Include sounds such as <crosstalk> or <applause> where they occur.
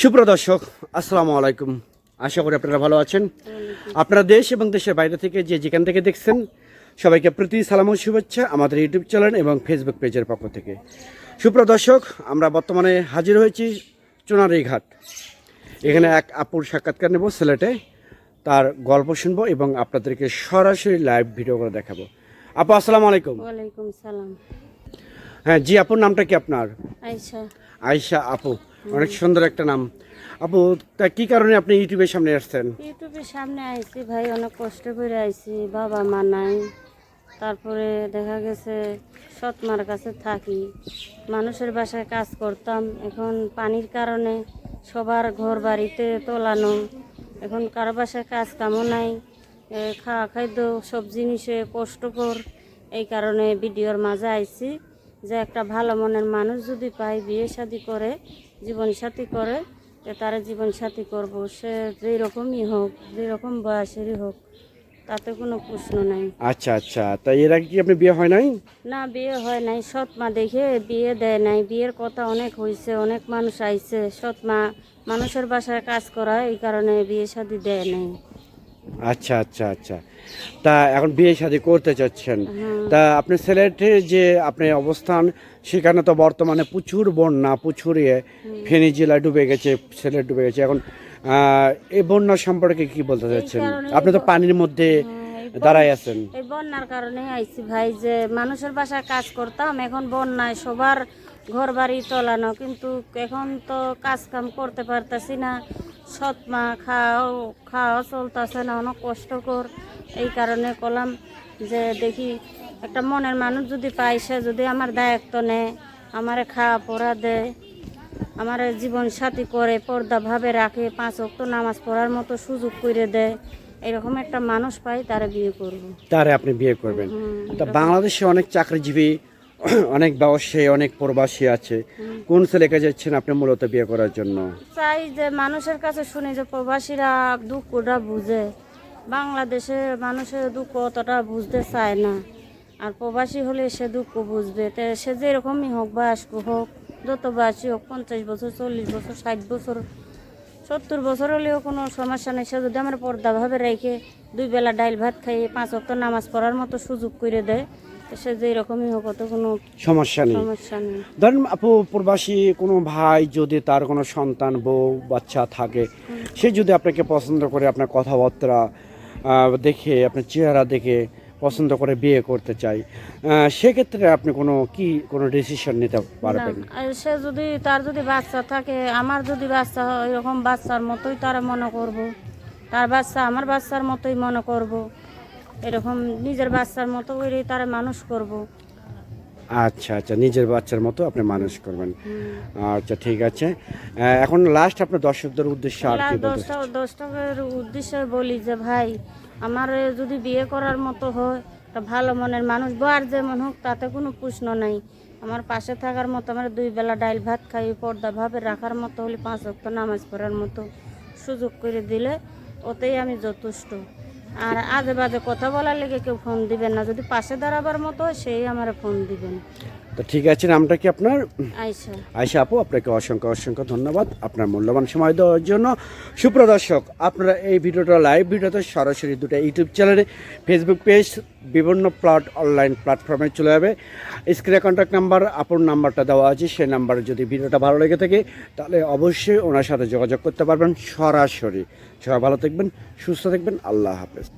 সুপ্রিয় দর্শক আসসালামু আলাইকুম। আশা করি আপনারা ভালো আছেন। আপনারা দেশ এবং দেশের বাইরে থেকে যে যেখান থেকে দেখছেন সবাইকে প্রীতি সালাম ও শুভেচ্ছা আমাদের ইউটিউব চ্যানেল এবং ফেসবুক পেজের পক্ষ থেকে। সুপ্রিয় দর্শক আমরা বর্তমানে হাজির হয়েছি চুনারি ঘাট এখানে এক আপুর সাক্ষাৎকার নেব সিলেটে তার গল্প শুনব এবং আপনাদেরকে সরাসরি লাইভ ভিডিও করে দেখাবো। আপু আসসালামু আলাইকুম। ওয়ালাইকুম সালাম। হ্যাঁ জি আপুর নামটা কি আপনার? আইসা আয়শা আপু। অনেক সুন্দর একটা নাম। আপু, তা কি কারণে আপনি ইউটিউবের সামনে আসছেন? ইউটিউবের সামনে আইছি, ভাই অনেক কষ্ট করে আইছি, বাবা মা নাই। তারপরে দেখা গেছে সৎ মার কাছে থাকি। মানুষের বাসায় কাজ করতাম, এখন পানির কারণে সবার ঘর বাড়িতে তোলানো। এখন কারও বাসায় কাজ কামও নাই খাওয়া খাদ্য সব জিনিসে কষ্টকর। এই কারণে ভিডিওর মাঝে আইছি। যে একটা ভালো মনের মানুষ যদি পাই বিয়ে শাদি করে জীবন সাথী করে তো তারা জীবন সাথী করব। সে যেই রকমই হোক যেই রকম বয়সেরই হোক তাতে কোনো প্রশ্ন নাই। আচ্ছা আচ্ছা। তা এর আগে কি আপনি বিয়ে হয় নাই? না বিয়ে হয় নাই। সৎ মা দেখে বিয়ে দেয় নাই। বিয়ের কথা অনেক হয়েছে অনেক মানুষ আইছে। সৎ মা মানুষের বাসায় কাজ করায় এই কারণে বিয়ে শাদি দেয় নাই। আচ্ছা আচ্ছা আচ্ছা। তা এখন বিয়ে শাদী করতে চাচ্ছেন। তা আপনি সিলেটে যে আপনি অবস্থান সেখানে তো বর্তমানে প্রচুর বন্যা প্রচুর ইয়ে। ফেনী জেলা ডুবে গেছে সিলেট ডুবে গেছে। এখন আহ, এই বন্যা সম্পর্কে কি বলতে চাচ্ছেন? আপনি তো পানির মধ্যে হ্যাঁ, দাঁড়াই আছেন। এই বন্যার কারণে আইছি ভাই যে মানুষের বাসায় কাজ করতাম এখন বন্যায় সবার ঘর বাড়ি তোলানো কিন্তু এখন তো কাজ কাম করতে পারতাছি না। সৎ মা খাওয়াও খাওয়া চলতেছে না অনেক কষ্টকর। এই কারণে কলাম যে দেখি একটা মনের মানুষ যদি পাই সে যদি আমার দায়িত্ব নেয় আমারে খাওয়া পড়া দেয় আমার জীবন সাথী করে পর্দাভাবে রাখে পাঁচ অক্ত নামাজ পড়ার মতো সুযোগ করে দেয় এরকম একটা মানুষ পাই তারা বিয়ে করব। তারে আপনি বিয়ে করবেন। তা বাংলাদেশে অনেক চাকরিজীবী <clears throat> অনেক ব্যবসায়ী অনেক প্রবাসী আছে। কোন ছেলেকে যাচ্ছেন আপনি মূলত বিয়ে করার জন্য? চাই যে মানুষের কাছে শুনি যে প্রবাসীরা দুঃখটা বুঝে। বাংলাদেশে মানুষের দুঃখ অতটা বুঝতে চায় না। আর প্রবাসী হলে সে দুঃখ বুঝবে। তো সে যেরকমই হোক বয়স্ক হোক যত বয়সী হোক পঞ্চাশ বছর চল্লিশ বছর ষাট বছর সত্তর বছর হলেও কোনো সমস্যা নেই। সে যদি আমার পর্দাভাবে রেখে দুই বেলা ডাইল ভাত খাইয়ে পাঁচ অক্ত নামাজ পড়ার মতো সুযোগ করে দেয় সে যেরকমই হোক অত কোনো সমস্যা নেই। সমস্যা নেই। ধরেন আপু প্রবাসী কোনো ভাই যদি তার কোনো সন্তান বউ বাচ্চা থাকে সে যদি আপনাকে পছন্দ করে আপনার কথাবার্তা দেখে আপনার চেহারা দেখে পছন্দ করে বিয়ে করতে চাই সেক্ষেত্রে আপনি কোনো কি কোনো ডিসিশন নিতে পারবেন? সে যদি তার যদি বাচ্চা থাকে আমার যদি বাচ্চা হয় এরকম বাচ্চার মতোই তারা মনে করব। তার বাচ্চা আমার বাচ্চার মতোই মনে করব। এরকম নিজের বাচ্চার মতো করেই তারা মানুষ করব। আচ্ছা আচ্ছা নিজের বাচ্চার মতো আপনি মানুষ করবেন। আচ্ছা ঠিক আছে। এখন লাস্ট আপনার দর্শকদের উদ্দেশ্যে আর কি দশটা দশটাকের উদ্দেশ্যে বলি যে ভাই আমার যদি বিয়ে করার মতো হয় একটা ভালো মনের মানুষ বার যেমন হোক তাতে কোনো প্রশ্ন নাই। আমার পাশে থাকার মতো আমার দুই বেলা ডাইল ভাত খাই পর্দা ভাবে রাখার মতো হলে পাঁচ অক্ট নামাজ পড়ার মতো সুযোগ করে দিলে ওতেই আমি যথেষ্ট। আর আজে বাজে কথা বলার লেগে কেউ ফোন দিবেন না। যদি পাশে দাঁড়াবার মতো সেই আমার ফোন দিবেন। তো ঠিক আছে নামটা কি আপনার? আইসা আয়সা আপু আপনাকে অসংখ্য অসংখ্য ধন্যবাদ। আপনার মূল্যবান সময় দেওয়ার জন্য। সুপ্রদর্শক আপনারা এই ভিডিওটা লাইভ ভিডিওতে সরাসরি দুটো ইউটিউব চ্যানেলে ফেসবুক পেজ বিভিন্ন প্লট অনলাইন প্ল্যাটফর্মে চলে যাবে। স্ক্রিনে কন্ট্যাক্ট নাম্বার আপুর নাম্বারটা দেওয়া আছে সেই নাম্বারে যদি ভিডিওটা ভালো লেগে থাকে তাহলে অবশ্যই ওনার সাথে যোগাযোগ করতে পারবেন সরাসরি। সবাই ভালো থাকবেন সুস্থ থাকবেন আল্লাহ হাফেজ।